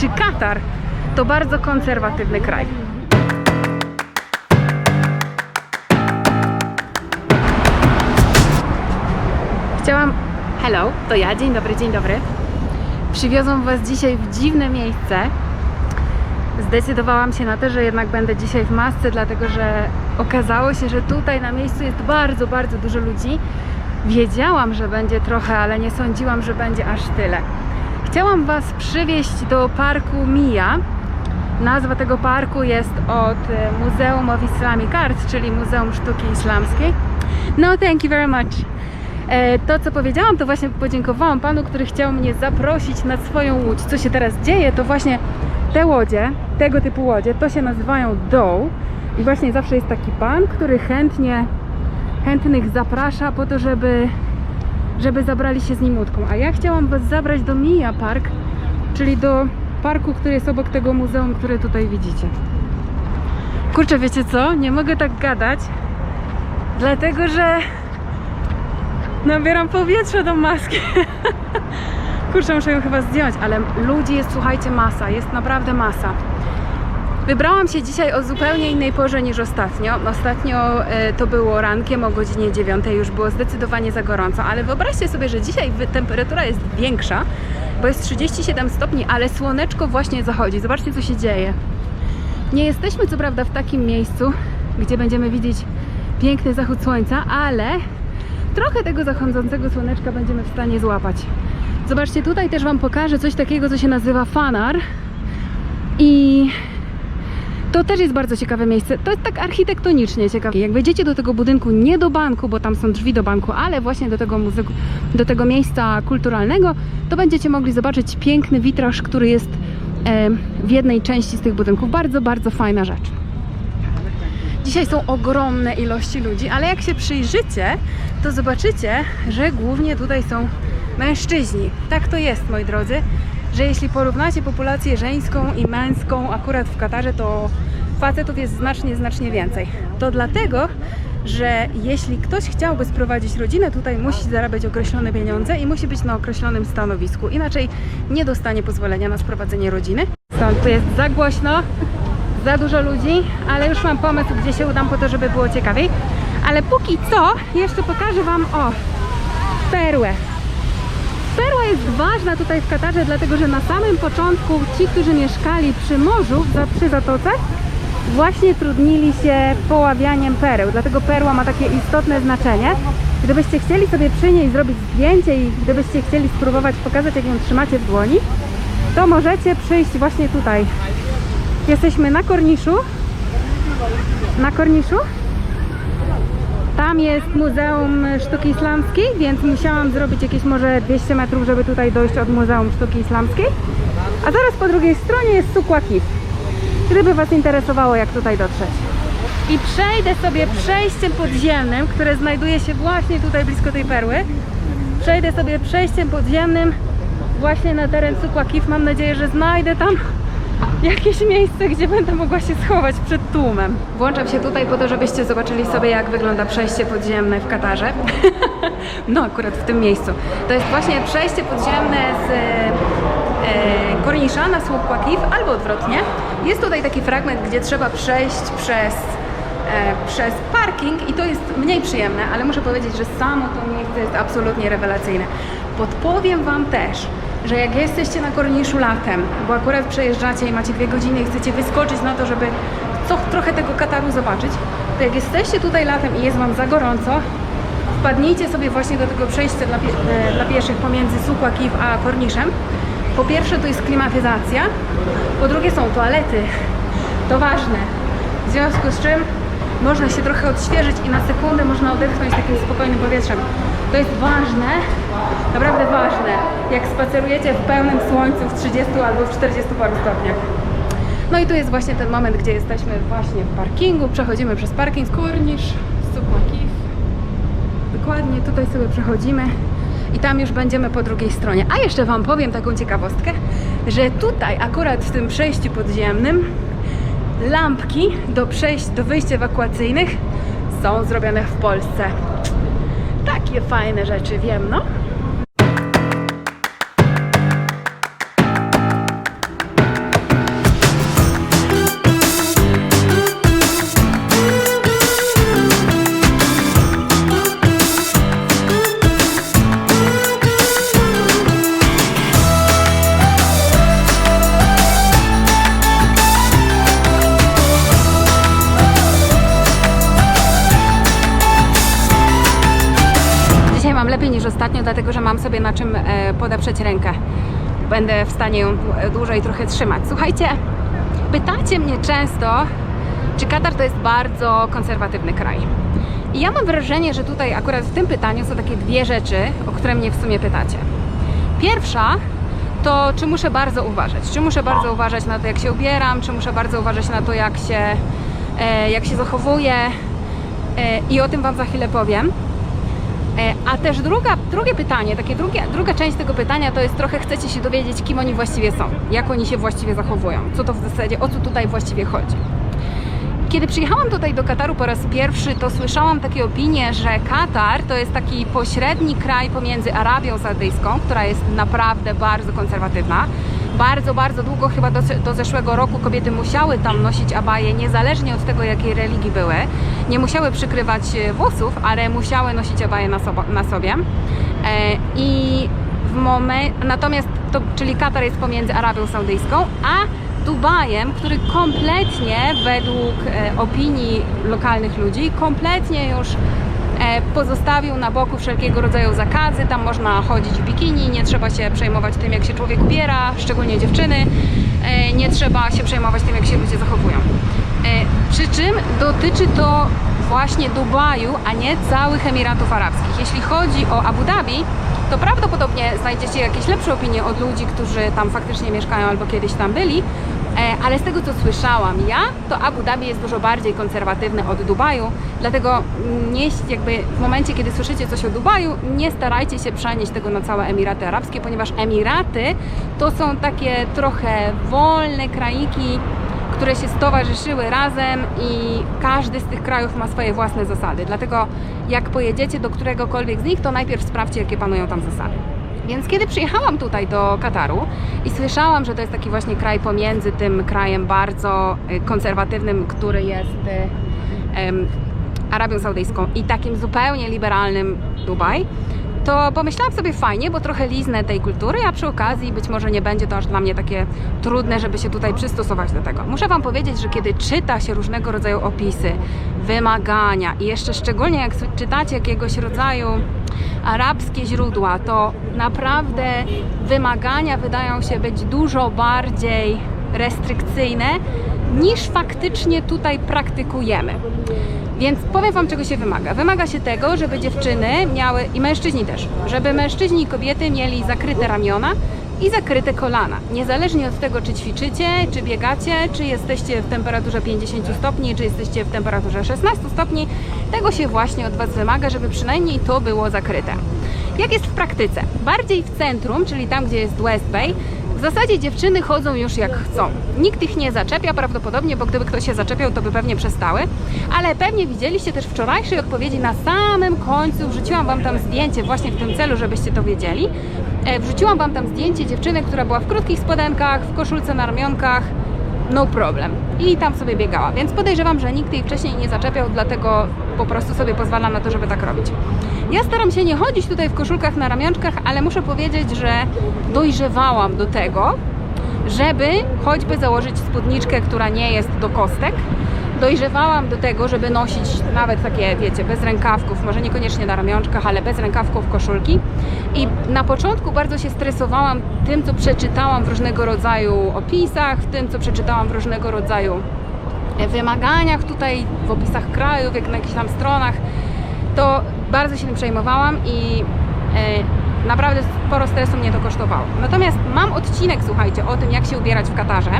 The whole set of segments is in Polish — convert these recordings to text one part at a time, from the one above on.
Czy Katar to bardzo konserwatywny kraj? Chciałam. Hello, to ja. Dzień dobry, dzień dobry. Przywiozłam Was dzisiaj w dziwne miejsce. Zdecydowałam się na to, że jednak będę dzisiaj w masce, dlatego że okazało się, że tutaj na miejscu jest bardzo, bardzo dużo ludzi. Wiedziałam, że będzie trochę, ale nie sądziłam, że będzie aż tyle. Chciałam Was przywieźć do parku Mija. Nazwa tego parku jest od e, Muzeum of Islamic Arts, czyli Muzeum Sztuki Islamskiej. No, thank you very much. E, To, co powiedziałam, to właśnie podziękowałam panu, który chciał mnie zaprosić na swoją łódź. Co się teraz dzieje, to właśnie te łodzie, tego typu łodzie, to się nazywają doł. I właśnie zawsze jest taki pan, który chętnie, chętnych zaprasza po to, żeby, żeby zabrali się z nim łódką. A ja chciałam was zabrać do Mija Park, czyli do parku, który jest obok tego muzeum, które tutaj widzicie. Kurczę, wiecie co? Nie mogę tak gadać, dlatego że Nabieram powietrza do maski. Kurczę, muszę ją chyba zdjąć, ale ludzi jest, słuchajcie, masa, jest naprawdę masa. Wybrałam się dzisiaj o zupełnie innej porze niż ostatnio. Ostatnio e, to było rankiem o godzinie 9, już było zdecydowanie za gorąco, ale wyobraźcie sobie, że dzisiaj temperatura jest większa, bo jest 37 stopni, ale słoneczko właśnie zachodzi. Zobaczcie, co się dzieje. Nie jesteśmy co prawda w takim miejscu, gdzie będziemy widzieć piękny zachód słońca, ale trochę tego zachodzącego słoneczka będziemy w stanie złapać. Zobaczcie, tutaj też Wam pokażę coś takiego, co się nazywa fanar. I to też jest bardzo ciekawe miejsce. To jest tak architektonicznie ciekawe. Jak wejdziecie do tego budynku, nie do banku, bo tam są drzwi do banku, ale właśnie do tego muzyku, do tego miejsca kulturalnego, to będziecie mogli zobaczyć piękny witraż, który jest e, w jednej części z tych budynków. Bardzo, bardzo fajna rzecz. Dzisiaj są ogromne ilości ludzi, ale jak się przyjrzycie, to zobaczycie, że głównie tutaj są mężczyźni. Tak to jest, moi drodzy, że jeśli porównacie populację żeńską i męską akurat w Katarze, to facetów jest znacznie, znacznie więcej. To dlatego, że jeśli ktoś chciałby sprowadzić rodzinę, tutaj musi zarabiać określone pieniądze i musi być na określonym stanowisku. Inaczej nie dostanie pozwolenia na sprowadzenie rodziny. Stąd tu jest za głośno, za dużo ludzi, ale już mam pomysł, gdzie się udam po to, żeby było ciekawiej. Ale póki co, jeszcze pokażę Wam o perłę. Perła jest ważna tutaj w Katarze, dlatego że na samym początku ci, którzy mieszkali przy morzu, przy zatoce, właśnie trudnili się poławianiem pereł. Dlatego perła ma takie istotne znaczenie. Gdybyście chcieli sobie przy niej zrobić zdjęcie i gdybyście chcieli spróbować pokazać, jak ją trzymacie w dłoni, to możecie przyjść właśnie tutaj. Jesteśmy na korniszu. Na korniszu. Tam jest Muzeum Sztuki Islamskiej, więc musiałam zrobić jakieś może 200 metrów, żeby tutaj dojść od Muzeum Sztuki Islamskiej. A zaraz po drugiej stronie jest Sukła Kif. Gdyby Was interesowało, jak tutaj dotrzeć. I przejdę sobie przejściem podziemnym, które znajduje się właśnie tutaj blisko tej perły. Przejdę sobie przejściem podziemnym właśnie na teren Sukła Kif. Mam nadzieję, że znajdę tam jakieś miejsce, gdzie będę mogła się schować przed tłumem. Włączam się tutaj po to, żebyście zobaczyli sobie, jak wygląda przejście podziemne w Katarze. no, akurat w tym miejscu. To jest właśnie przejście podziemne z Kornisza na słup Kif, albo odwrotnie. Jest tutaj taki fragment, gdzie trzeba przejść przez e, przez parking i to jest mniej przyjemne, ale muszę powiedzieć, że samo to miejsce jest absolutnie rewelacyjne. Podpowiem Wam też, że jak jesteście na Korniszu latem, bo akurat przejeżdżacie i macie dwie godziny i chcecie wyskoczyć na to, żeby co, trochę tego Kataru zobaczyć, to jak jesteście tutaj latem i jest Wam za gorąco, wpadnijcie sobie właśnie do tego przejścia dla, pie- e, dla pieszych pomiędzy Sukła Kif a Korniszem. Po pierwsze to jest klimatyzacja, po drugie są toalety. To ważne. W związku z czym można się trochę odświeżyć i na sekundę można odetchnąć takim spokojnym powietrzem. To jest ważne, naprawdę ważne, jak spacerujecie w pełnym słońcu w 30 albo w 40 paru stopniach. No i tu jest właśnie ten moment, gdzie jesteśmy właśnie w parkingu. Przechodzimy przez parking Kornisz, Supakif. Dokładnie tutaj sobie przechodzimy i tam już będziemy po drugiej stronie. A jeszcze Wam powiem taką ciekawostkę, że tutaj akurat w tym przejściu podziemnym lampki do przejść, do wyjść ewakuacyjnych są zrobione w Polsce. Takie fajne rzeczy, wiem, no. Ostatnio, dlatego że mam sobie na czym e, podeprzeć rękę. Będę w stanie ją dłu- dłużej trochę trzymać. Słuchajcie, pytacie mnie często, czy Katar to jest bardzo konserwatywny kraj. I ja mam wrażenie, że tutaj akurat w tym pytaniu są takie dwie rzeczy, o które mnie w sumie pytacie. Pierwsza to czy muszę bardzo uważać? Czy muszę bardzo uważać na to, jak się ubieram? Czy muszę bardzo uważać na to, jak się, e, jak się zachowuję? E, I o tym Wam za chwilę powiem. E, A też druga, drugie pytanie, takie drugie, druga część tego pytania to jest trochę chcecie się dowiedzieć, kim oni właściwie są, jak oni się właściwie zachowują, co to w zasadzie, o co tutaj właściwie chodzi. Kiedy przyjechałam tutaj do Kataru po raz pierwszy, to słyszałam takie opinie, że Katar to jest taki pośredni kraj pomiędzy Arabią Saudyjską, która jest naprawdę bardzo konserwatywna. Bardzo, bardzo długo, chyba do, do zeszłego roku, kobiety musiały tam nosić abaje, niezależnie od tego, jakiej religii były. Nie musiały przykrywać e, włosów, ale musiały nosić abaje na, sobo, na sobie. E, I w momen... Natomiast to, czyli Katar jest pomiędzy Arabią Saudyjską, a Dubajem, który kompletnie według e, opinii lokalnych ludzi, kompletnie już pozostawił na boku wszelkiego rodzaju zakazy. Tam można chodzić w bikini, nie trzeba się przejmować tym, jak się człowiek ubiera, szczególnie dziewczyny. E, nie trzeba się przejmować tym, jak się ludzie zachowują. E, przy czym dotyczy to właśnie Dubaju, a nie całych Emiratów Arabskich. Jeśli chodzi o Abu Dhabi, to prawdopodobnie znajdziecie jakieś lepsze opinie od ludzi, którzy tam faktycznie mieszkają albo kiedyś tam byli. E, Ale z tego co słyszałam ja, to Abu Dhabi jest dużo bardziej konserwatywny od Dubaju, dlatego nie, jakby w momencie, kiedy słyszycie coś o Dubaju, nie starajcie się przenieść tego na całe Emiraty Arabskie, ponieważ Emiraty to są takie trochę wolne kraiki, które się stowarzyszyły razem i każdy z tych krajów ma swoje własne zasady. Dlatego jak pojedziecie do któregokolwiek z nich, to najpierw sprawdźcie, jakie panują tam zasady. Więc kiedy przyjechałam tutaj do Kataru i słyszałam, że to jest taki właśnie kraj pomiędzy tym krajem bardzo y, konserwatywnym, który jest em, Arabią Saudyjską i takim zupełnie liberalnym Dubaj, to pomyślałam sobie fajnie, bo trochę liznę tej kultury, a przy okazji być może nie będzie to aż dla mnie takie trudne, żeby się tutaj przystosować do tego. Muszę Wam powiedzieć, że kiedy czyta się różnego rodzaju opisy, wymagania i jeszcze szczególnie jak czytacie jakiegoś rodzaju arabskie źródła, to naprawdę wymagania wydają się być dużo bardziej restrykcyjne niż faktycznie tutaj praktykujemy. Więc powiem Wam, czego się wymaga. Wymaga się tego, żeby dziewczyny miały, i mężczyźni też, żeby mężczyźni i kobiety mieli zakryte ramiona i zakryte kolana. Niezależnie od tego, czy ćwiczycie, czy biegacie, czy jesteście w temperaturze 50 stopni, czy jesteście w temperaturze 16 stopni, tego się właśnie od Was wymaga, żeby przynajmniej to było zakryte. Jak jest w praktyce? Bardziej w centrum, czyli tam, gdzie jest West Bay, w zasadzie dziewczyny chodzą już jak chcą. Nikt ich nie zaczepia prawdopodobnie, bo gdyby ktoś się zaczepiał, to by pewnie przestały. Ale pewnie widzieliście też wczorajszej odpowiedzi na samym końcu. Wrzuciłam Wam tam zdjęcie właśnie w tym celu, żebyście to wiedzieli. E, Wrzuciłam Wam tam zdjęcie dziewczyny, która była w krótkich spodenkach, w koszulce na ramionkach. No problem. I tam sobie biegała. Więc podejrzewam, że nikt jej wcześniej nie zaczepiał, dlatego po prostu sobie pozwala na to, żeby tak robić. Ja staram się nie chodzić tutaj w koszulkach na ramionczkach, ale muszę powiedzieć, że dojrzewałam do tego, żeby choćby założyć spódniczkę, która nie jest do kostek. Dojrzewałam do tego, żeby nosić nawet takie, wiecie, bez rękawków, może niekoniecznie na ramionczkach, ale bez rękawków koszulki. I na początku bardzo się stresowałam tym, co przeczytałam w różnego rodzaju opisach, w tym, co przeczytałam w różnego rodzaju wymaganiach tutaj, w opisach krajów, jak na jakichś tam stronach, to bardzo się tym przejmowałam i e, naprawdę sporo stresu mnie to kosztowało. Natomiast mam odcinek, słuchajcie, o tym, jak się ubierać w Katarze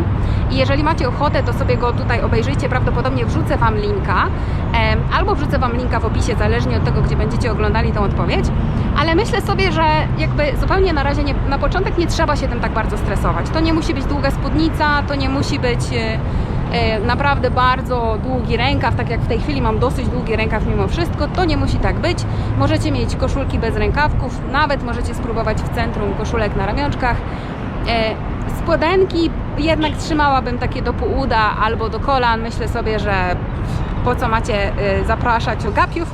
i jeżeli macie ochotę, to sobie go tutaj obejrzyjcie, prawdopodobnie wrzucę Wam linka e, albo wrzucę Wam linka w opisie, zależnie od tego, gdzie będziecie oglądali tą odpowiedź, ale myślę sobie, że jakby zupełnie na razie nie, na początek nie trzeba się tym tak bardzo stresować. To nie musi być długa spódnica, to nie musi być... E, naprawdę bardzo długi rękaw, tak jak w tej chwili mam dosyć długi rękaw mimo wszystko, to nie musi tak być. Możecie mieć koszulki bez rękawków, nawet możecie spróbować w centrum koszulek na ramionczkach. E, Spodenki jednak trzymałabym takie do pół uda albo do kolan. Myślę sobie, że po co macie e, zapraszać gapiów,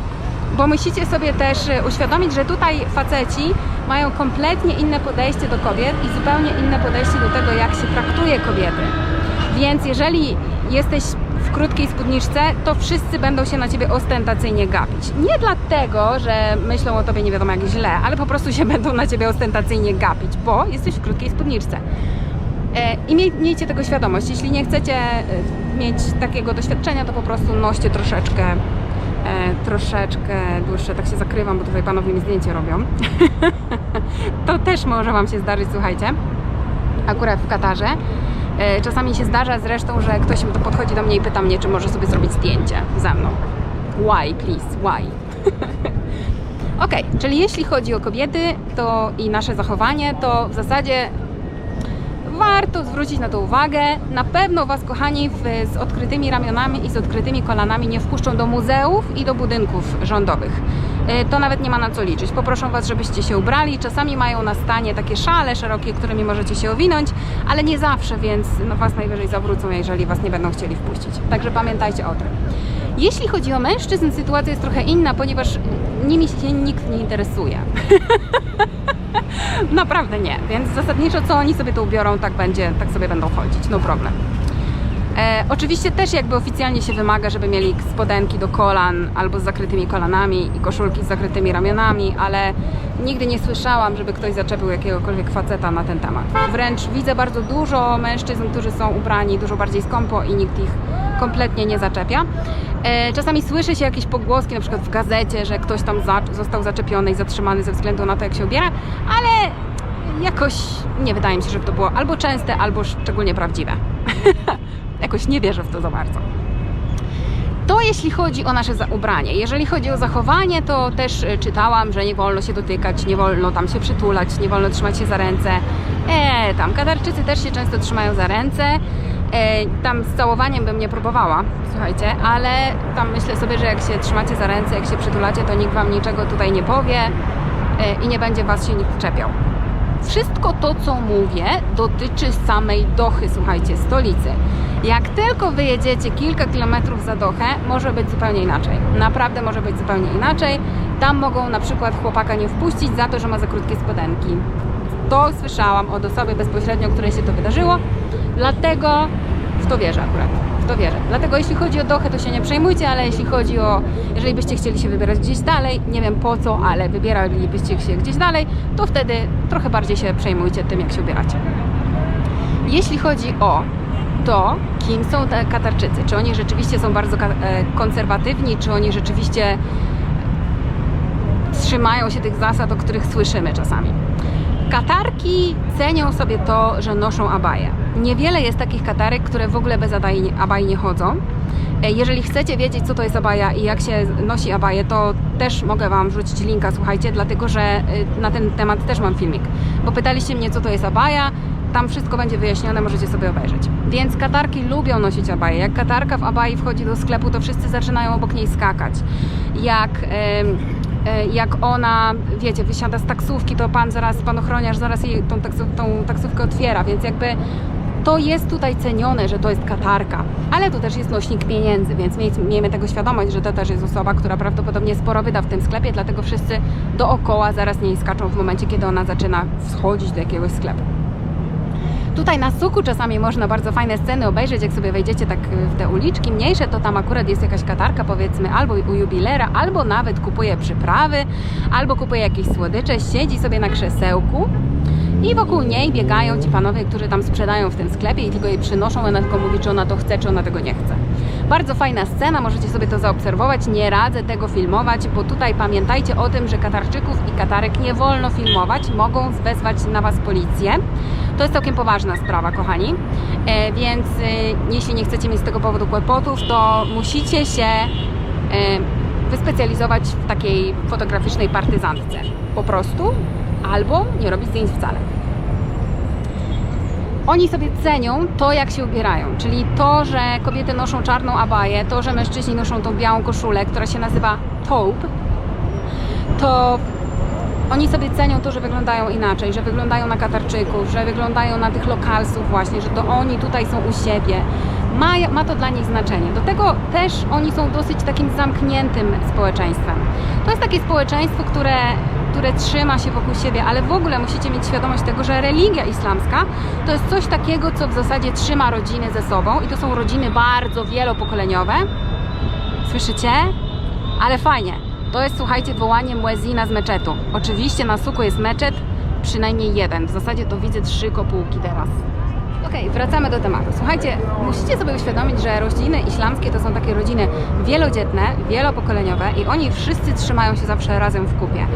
bo musicie sobie też uświadomić, że tutaj faceci mają kompletnie inne podejście do kobiet i zupełnie inne podejście do tego, jak się traktuje kobiety. Więc jeżeli jesteś w krótkiej spódniczce, to wszyscy będą się na ciebie ostentacyjnie gapić. Nie dlatego, że myślą o tobie nie wiadomo jak źle, ale po prostu się będą na ciebie ostentacyjnie gapić, bo jesteś w krótkiej spódniczce. E, I miej, miejcie tego świadomość. Jeśli nie chcecie e, mieć takiego doświadczenia, to po prostu noście troszeczkę, e, troszeczkę dłuższe. Tak się zakrywam, bo tutaj panowie mi zdjęcie robią. to też może Wam się zdarzyć, słuchajcie. Akurat w Katarze. E, Czasami się zdarza zresztą, że ktoś to podchodzi do mnie i pyta mnie, czy może sobie zrobić zdjęcie ze mną. Why, please, why? Ok, czyli jeśli chodzi o kobiety to i nasze zachowanie, to w zasadzie warto zwrócić na to uwagę. Na pewno Was, kochani, w, z odkrytymi ramionami i z odkrytymi kolanami nie wpuszczą do muzeów i do budynków rządowych. E, To nawet nie ma na co liczyć. Poproszą Was, żebyście się ubrali. Czasami mają na stanie takie szale szerokie, którymi możecie się owinąć, ale nie zawsze, więc no, Was najwyżej zawrócą, jeżeli Was nie będą chcieli wpuścić. Także pamiętajcie o tym. Jeśli chodzi o mężczyzn, sytuacja jest trochę inna, ponieważ nimi się nikt nie interesuje. Naprawdę nie, więc zasadniczo co oni sobie to ubiorą, tak będzie, tak sobie będą chodzić, no problem. E, oczywiście też jakby oficjalnie się wymaga, żeby mieli spodenki do kolan albo z zakrytymi kolanami i koszulki z zakrytymi ramionami, ale nigdy nie słyszałam, żeby ktoś zaczepił jakiegokolwiek faceta na ten temat. Wręcz widzę bardzo dużo mężczyzn, którzy są ubrani dużo bardziej skąpo i nikt ich kompletnie nie zaczepia. E, czasami słyszy się jakieś pogłoski, na przykład w gazecie, że ktoś tam za, został zaczepiony i zatrzymany ze względu na to, jak się ubiera, ale jakoś nie wydaje mi się, żeby to było albo częste, albo szczególnie prawdziwe. jakoś nie wierzę w to za bardzo. To jeśli chodzi o nasze ubranie. Jeżeli chodzi o zachowanie, to też y, czytałam, że nie wolno się dotykać, nie wolno tam się przytulać, nie wolno trzymać się za ręce. E, tam Katarczycy też się często trzymają za ręce. E, tam z całowaniem bym nie próbowała, słuchajcie, ale tam myślę sobie, że jak się trzymacie za ręce, jak się przytulacie, to nikt wam niczego tutaj nie powie e, i nie będzie was się nikt czepiał. Wszystko to, co mówię, dotyczy samej Dochy, słuchajcie, stolicy. Jak tylko wyjedziecie kilka kilometrów za Dochę, może być zupełnie inaczej. Naprawdę może być zupełnie inaczej. Tam mogą na przykład chłopaka nie wpuścić za to, że ma za krótkie spodenki. To słyszałam od osoby bezpośrednio, której się to wydarzyło, dlatego w to wierzę akurat. To wierzę. Dlatego jeśli chodzi o Dochę, to się nie przejmujcie, ale jeśli chodzi o, jeżeli byście chcieli się wybierać gdzieś dalej, nie wiem po co, ale wybieralibyście się gdzieś dalej, to wtedy trochę bardziej się przejmujcie tym, jak się ubieracie. Jeśli chodzi o to, kim są te Katarczycy, czy oni rzeczywiście są bardzo e, konserwatywni, czy oni rzeczywiście trzymają się tych zasad, o których słyszymy czasami. Katarki cenią sobie to, że noszą abaje. Niewiele jest takich katarek, które w ogóle bez abai nie chodzą. E, Jeżeli chcecie wiedzieć, co to jest abaja i jak się nosi abaję, to też mogę Wam wrzucić linka, słuchajcie, dlatego że y, na ten temat też mam filmik. Bo pytaliście mnie, co to jest abaja, tam wszystko będzie wyjaśnione, możecie sobie obejrzeć. Więc katarki lubią nosić abaje. Jak katarka w abai wchodzi do sklepu, to wszyscy zaczynają obok niej skakać. Jak... e, jak ona, wiecie, wysiada z taksówki, to pan zaraz, pan ochroniarz zaraz jej tą, taksu, tą taksówkę otwiera, więc jakby to jest tutaj cenione, że to jest katarka, ale to też jest nośnik pieniędzy, więc miej, miejmy tego świadomość, że to też jest osoba, która prawdopodobnie sporo wyda w tym sklepie, dlatego wszyscy dookoła zaraz niej skaczą w momencie, kiedy ona zaczyna wchodzić do jakiegoś sklepu. Tutaj na suku czasami można bardzo fajne sceny obejrzeć, jak sobie wejdziecie tak w te uliczki mniejsze, to tam akurat jest jakaś katarka powiedzmy albo u jubilera, albo nawet kupuje przyprawy, albo kupuje jakieś słodycze, siedzi sobie na krzesełku i wokół niej biegają ci panowie, którzy tam sprzedają w tym sklepie i tylko jej przynoszą, ona tylko mówi, czy ona to chce, czy ona tego nie chce. Bardzo fajna scena, możecie sobie to zaobserwować, nie radzę tego filmować, bo tutaj pamiętajcie o tym, że Katarczyków i Katarek nie wolno filmować, mogą wezwać na Was policję. To jest całkiem poważna sprawa, kochani, e, więc e, jeśli nie chcecie mieć z tego powodu kłopotów, to musicie się e, wyspecjalizować w takiej fotograficznej partyzantce. Po prostu, albo nie robić zdjęć wcale. Oni sobie cenią to, jak się ubierają, czyli to, że kobiety noszą czarną abaję, to, że mężczyźni noszą tą białą koszulę, która się nazywa taupe, to oni sobie cenią to, że wyglądają inaczej, że wyglądają na Katarczyków, że wyglądają na tych lokalsów właśnie, że to oni tutaj są u siebie. Ma, ma to dla nich znaczenie. Do tego też oni są dosyć takim zamkniętym społeczeństwem. To jest takie społeczeństwo, które które trzyma się wokół siebie, ale w ogóle musicie mieć świadomość tego, że religia islamska to jest coś takiego, co w zasadzie trzyma rodziny ze sobą i to są rodziny bardzo wielopokoleniowe. Słyszycie? Ale fajnie. To jest, słuchajcie, wołanie muezina z meczetu. Oczywiście na suku jest meczet, przynajmniej jeden. W zasadzie to widzę trzy kopułki teraz. Okej, wracamy do tematu. Słuchajcie, musicie sobie uświadomić, że rodziny islamskie to są takie rodziny wielodzietne, wielopokoleniowe i oni wszyscy trzymają się zawsze razem w kupie.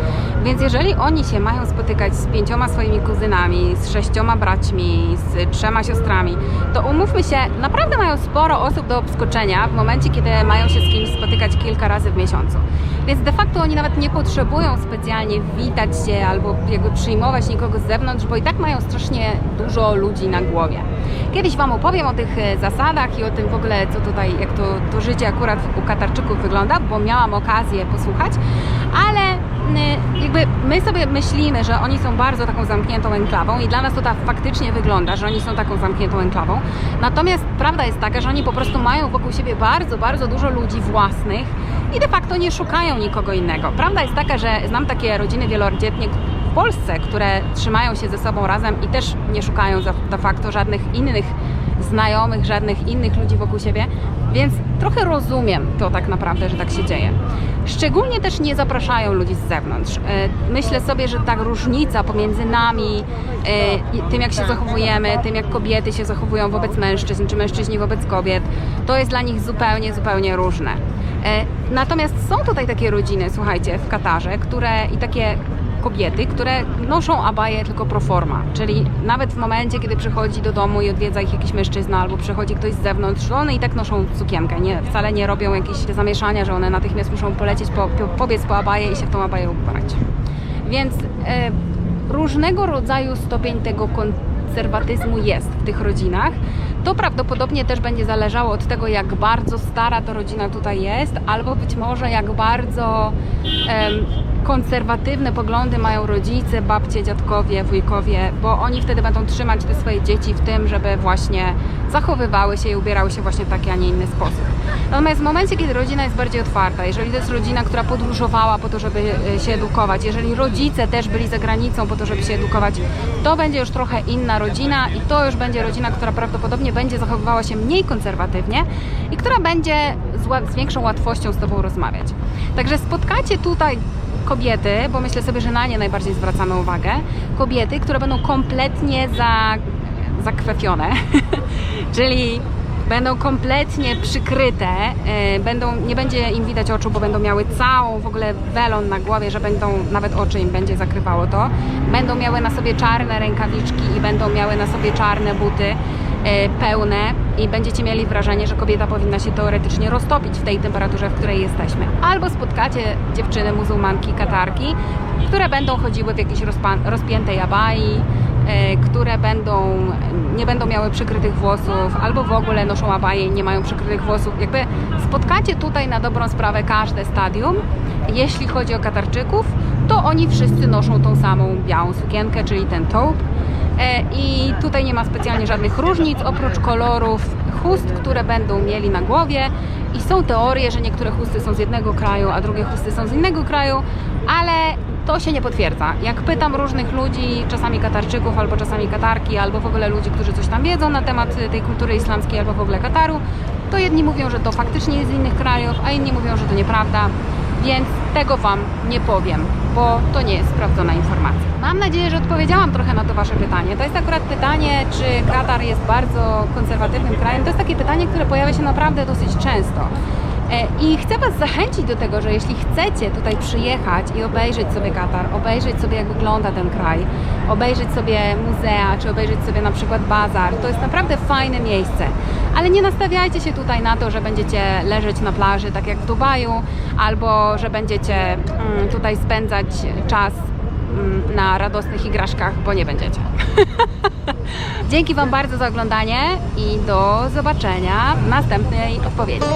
Więc jeżeli oni się mają spotykać z pięcioma swoimi kuzynami, z sześcioma braćmi, z trzema siostrami, to umówmy się, naprawdę mają sporo osób do obskoczenia w momencie, kiedy mają się z kimś spotykać kilka razy w miesiącu. Więc de facto oni nawet nie potrzebują specjalnie witać się albo jakby przyjmować nikogo z zewnątrz, bo i tak mają strasznie dużo ludzi na głowie. Kiedyś Wam opowiem o tych e, zasadach i o tym w ogóle, co tutaj, jak to, to życie akurat u Katarczyków wygląda, bo miałam okazję posłuchać, ale jakby my sobie myślimy, że oni są bardzo taką zamkniętą enklawą i dla nas to tak faktycznie wygląda, że oni są taką zamkniętą enklawą. Natomiast prawda jest taka, że oni po prostu mają wokół siebie bardzo, bardzo dużo ludzi własnych i de facto nie szukają nikogo innego. Prawda jest taka, że znam takie rodziny wielodzietnie Polsce, które trzymają się ze sobą razem i też nie szukają de facto żadnych innych znajomych, żadnych innych ludzi wokół siebie, więc trochę rozumiem to tak naprawdę, że tak się dzieje. Szczególnie też nie zapraszają ludzi z zewnątrz. E, Myślę sobie, że ta różnica pomiędzy nami, e, tym jak się zachowujemy, tym jak kobiety się zachowują wobec mężczyzn, czy mężczyźni wobec kobiet, to jest dla nich zupełnie, zupełnie różne. E, Natomiast są tutaj takie rodziny, słuchajcie, w Katarze, które i takie kobiety, które noszą abaję tylko pro forma, czyli nawet w momencie, kiedy przychodzi do domu i odwiedza ich jakiś mężczyzna albo przychodzi ktoś z zewnątrz, one i tak noszą sukienkę, nie, wcale nie robią jakieś zamieszania, że one natychmiast muszą polecieć, po, po, pobiec po abaję i się w tą abaję ubrać. Więc e, różnego rodzaju stopień tego konserwatyzmu jest w tych rodzinach. To prawdopodobnie też będzie zależało od tego, jak bardzo stara to rodzina tutaj jest, albo być może jak bardzo em, konserwatywne poglądy mają rodzice, babcie, dziadkowie, wujkowie, bo oni wtedy będą trzymać te swoje dzieci w tym, żeby właśnie zachowywały się i ubierały się właśnie w taki, a nie inny sposób. Natomiast w momencie, kiedy rodzina jest bardziej otwarta, jeżeli to jest rodzina, która podróżowała po to, żeby e, się edukować, jeżeli rodzice też byli za granicą po to, żeby się edukować, to będzie już trochę inna rodzina i to już będzie rodzina, która prawdopodobnie będzie zachowywała się mniej konserwatywnie i która będzie z, z większą łatwością z Tobą rozmawiać. Także spotkacie tutaj kobiety, bo myślę sobie, że na nie najbardziej zwracamy uwagę, kobiety, które będą kompletnie za, zakwefione, czyli będą kompletnie przykryte, e, będą, nie będzie im widać oczu, bo będą miały całą w ogóle welon na głowie, że będą, nawet oczy im będzie zakrywało to. Będą miały na sobie czarne rękawiczki i będą miały na sobie czarne buty pełne i będziecie mieli wrażenie, że kobieta powinna się teoretycznie roztopić w tej temperaturze, w której jesteśmy. Albo spotkacie dziewczyny muzułmanki, katarki, które będą chodziły w jakiejś rozpiętej abai, e, które będą, nie będą miały przykrytych włosów, albo w ogóle noszą abaje i nie mają przykrytych włosów. Jakby spotkacie tutaj na dobrą sprawę każde stadium. Jeśli chodzi o Katarczyków, to oni wszyscy noszą tą samą białą sukienkę, czyli ten taupe. E, I tutaj nie ma specjalnie żadnych różnic, oprócz kolorów chust, które będą mieli na głowie. I są teorie, że niektóre chusty są z jednego kraju, a drugie chusty są z innego kraju, ale to się nie potwierdza. Jak pytam różnych ludzi, czasami Katarczyków, albo czasami Katarki, albo w ogóle ludzi, którzy coś tam wiedzą na temat tej kultury islamskiej, albo w ogóle Kataru, to jedni mówią, że to faktycznie jest z innych krajów, a inni mówią, że to nieprawda. Więc tego Wam nie powiem, bo to nie jest sprawdzona informacja. Mam nadzieję, że odpowiedziałam trochę na to Wasze pytanie. To jest akurat pytanie, czy Katar jest bardzo konserwatywnym krajem. To jest takie pytanie, które pojawia się naprawdę dosyć często. E, I chcę Was zachęcić do tego, że jeśli chcecie tutaj przyjechać i obejrzeć sobie Katar, obejrzeć sobie jak wygląda ten kraj, obejrzeć sobie muzea, czy obejrzeć sobie na przykład bazar, to jest naprawdę fajne miejsce. Ale nie nastawiajcie się tutaj na to, że będziecie leżeć na plaży tak jak w Dubaju, albo że będziecie mm, tutaj spędzać czas mm, na radosnych igraszkach, bo nie będziecie. Dzięki Wam bardzo za oglądanie i do zobaczenia w następnej odpowiedzi.